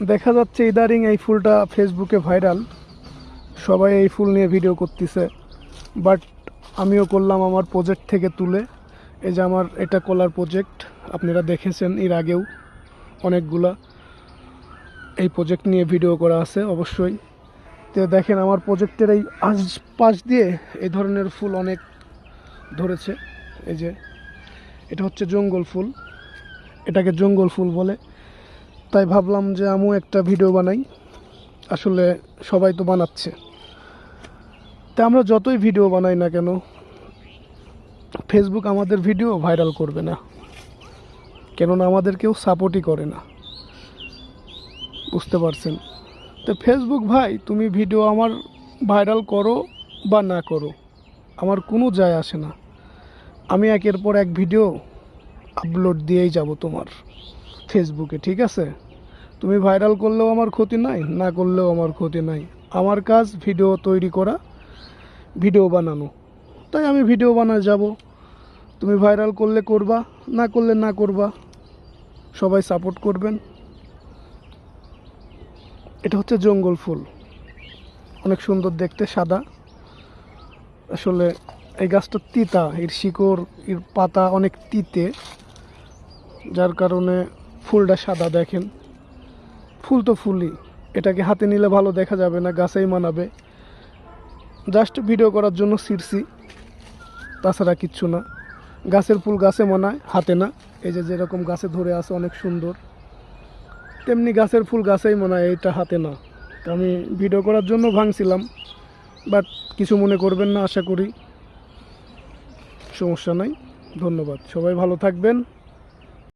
দেখা যাচ্ছে ইদারিং এই ফুলটা ফেসবুকে ভাইরাল সবাই এই ফুল নিয়ে ভিডিও করতেছে। বাট আমিও করলাম আমার প্রজেক্ট থেকে তুলে। এই যে আমার এটা কলার প্রজেক্ট আপনারা দেখেছেন এর আগেও অনেকগুলা। এই প্রজেক্ট নিয়ে ভিডিও করা আছে অবশ্যই। তো দেখেন আমার প্রজেক্টের এই আজ পাশ দিয়ে এই ধরনের ফুল অনেক ধরেছে। এই যে, এটা হচ্ছে জঙ্গল ফুল। এটাকে জঙ্গল ফুল বলে। তাই ভাবলাম যে আমিও একটা ভিডিও বানাই। আসলে সবাই তো বানাচ্ছে। তা আমরা যতই ভিডিও বানাই না কেন ফেসবুক আমাদের ভিডিও ভাইরাল করবে না। কেননা আমাদের কেউ সাপোর্টই করে না। বুঝতে পারছেন? তো ফেসবুক ভাই, তুমি ভিডিও আমার ভাইরাল করো বা না করো, আমার কোনো যায় আসে না। আমি একের পর এক ভিডিও আপলোড দিয়েই যাব তোমার। ফেসবুকে, ঠিক আছে? তুমি ভাইরাল করলেও আমার ক্ষতি নাই, না করলেও আমার ক্ষতি নাই। আমার কাজ ভিডিও তৈরি করা, ভিডিও বানানো। তাই আমি ভিডিও বানায় যাব। তুমি ভাইরাল করলে করবা, না করলে না করবা, সবাই সাপোর্ট করবেন। এটা হচ্ছে জঙ্গল ফুল। অনেক সুন্দর দেখতে, সাদা। আসলে এই গাছটা তিতা, এর শিকড়, এর পাতা অনেক তিতে, যার কারণে ফুলটা সাদা দেখেন। ফুল তো ফুলই। এটাকে হাতে নিলে ভালো দেখা যাবে না, গাছেই মানাবে। জাস্ট ভিডিও করার জন্য ছিঁড়ছি। তাছাড়া কিচ্ছু না। গাছের ফুল গাছে মানায়, হাতে না। এই যে যেরকম গাছে ধরে আছে, অনেক সুন্দর। তেমনি গাছের ফুল গাছেই মনে হয় এইটা হাতে না। আমি ভিডিও করার জন্য ভাঙছিলাম। বাট কিছু মনে করবেন না, আশা করি। সমস্যা নাই। ধন্যবাদ। সবাই ভালো থাকবেন।